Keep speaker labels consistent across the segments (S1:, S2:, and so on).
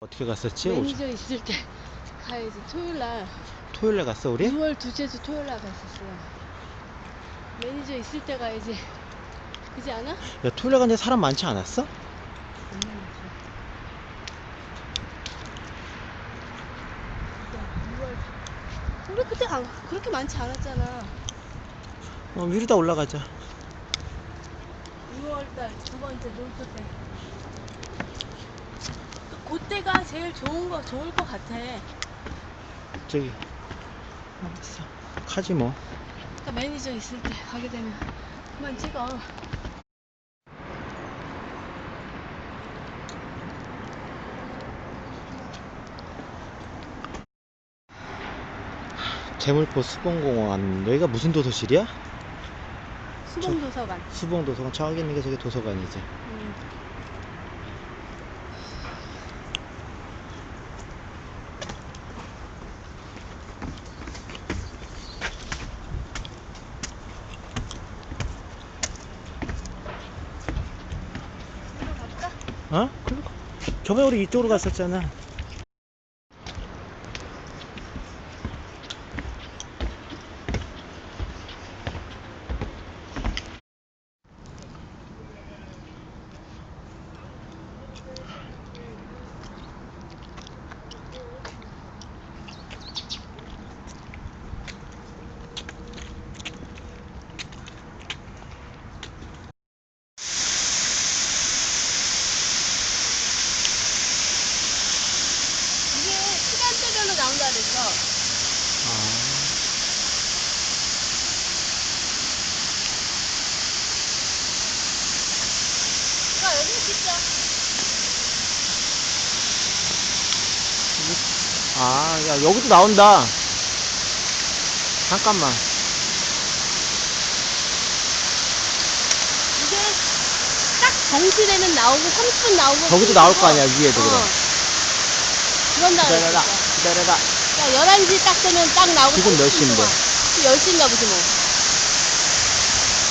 S1: 어떻게 갔었지?
S2: 매니저 있을 때 가야지. 토요일 날
S1: 토요일에 갔어 우리?
S2: 6월 둘째 주 토요일 날 갔었어요. 매니저 있을 때 가야지. 그지 않아?
S1: 야 토요일에 갔는데 사람 많지 않았어?
S2: 우리 그때 안, 그렇게 많지 않았잖아.
S1: 어 위로 다 올라가자
S2: 6월 달 두 번째 놀토 때. 그- 그때가 제일 좋은 거 좋을 것 같아.
S1: 저기 알았어 가지 뭐
S2: 그러니까 매니저 있을 때 가게 되면 그만 찍어.
S1: 재물포 수봉공원 여기가 무슨 도서실이야?
S2: 수봉도서관.
S1: 수봉도서관 저기 있는 게 저기 도서관이지
S2: 음. 어?
S1: 저번에 우리 이쪽으로 갔었잖아
S2: 나온다 그랬어.
S1: 아.
S2: 야, 여기 진짜.
S1: 아, 야, 여기도 나온다. 잠깐만.
S2: 이게 딱 정시되면 나오고 30분 나오고
S1: 저기도 나올 거 아니야, 위에도
S2: 어.
S1: 그럼.
S2: 그런다 그랬어.
S1: 기다려라.
S2: 야, 11시 딱 되면 딱 나오고
S1: 지금 몇
S2: 30분
S1: 시인데?
S2: 동안. 10시인가 보지 뭐.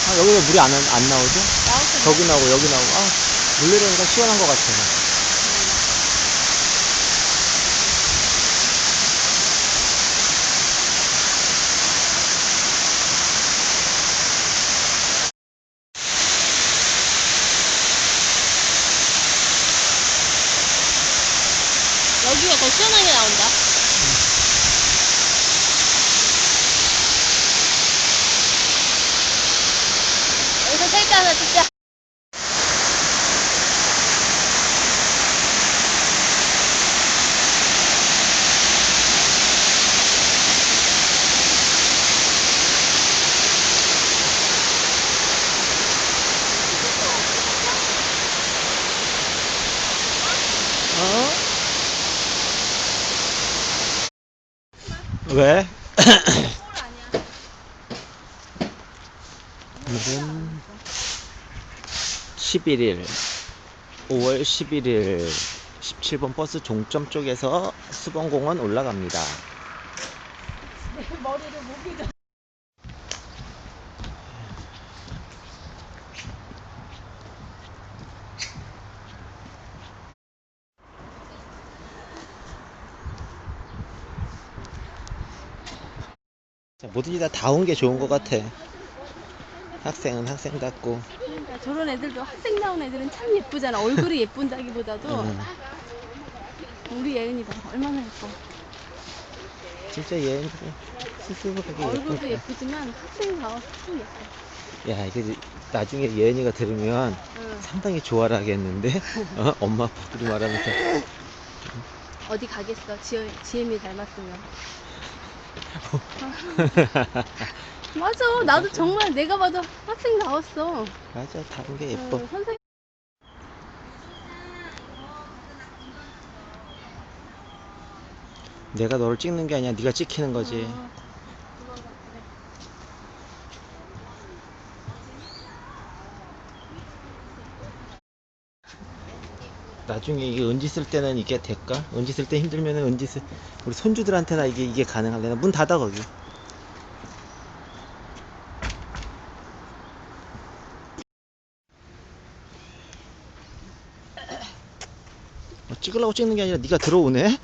S1: 아, 여기 왜 물이 안, 안 나오지?
S2: 나올 때
S1: 저기 나오고, 여기 나오고. 아, 물 내려니까 시원한 것 같아.
S2: 여기가 더 시원하게 나온다. 여기서 셀카 하나 찍자.
S1: 어? 왜? 오늘은 11일 5월 11일 17번 버스 종점 쪽에서 수봉공원 올라갑니다.
S2: 머리를 목이
S1: 뭐든지 다 다운 게 좋은 것 같아. 학생은 학생 같고.
S2: 그러니까 저런 애들도 학생 나온 애들은 참 예쁘잖아. 얼굴이 예쁜다기보다도
S1: 음,
S2: 우리 예은이 봐. 얼마나 예뻐.
S1: 진짜 얘는 수수하게
S2: 얼굴도
S1: 예쁘다.
S2: 예쁘지만 학생 나와 참 예뻐.
S1: 야, 이게 나중에 예은이가 들으면
S2: 응.
S1: 상당히 좋아라 하겠는데? 어? 엄마 아빠들이 말하면서.
S2: 어디 가겠어. 지혜, 지혜미 닮았으면. 맞아. 나도 정말 내가 봐도 학생 나왔어.
S1: 맞아, 다른 게 예뻐.
S2: 어, 선생
S1: 내가 너를 찍는 게 아니야, 네가 찍히는 거지.
S2: 어.
S1: 나중에 이게 은지 쓸 때는 이게 될까? 은지 쓸 때 힘들면은 은지 쓸 우리 손주들한테나 이게 이게 가능할래나? 문 닫아 거기. 찍으려고 찍는 게 아니라 네가 들어오네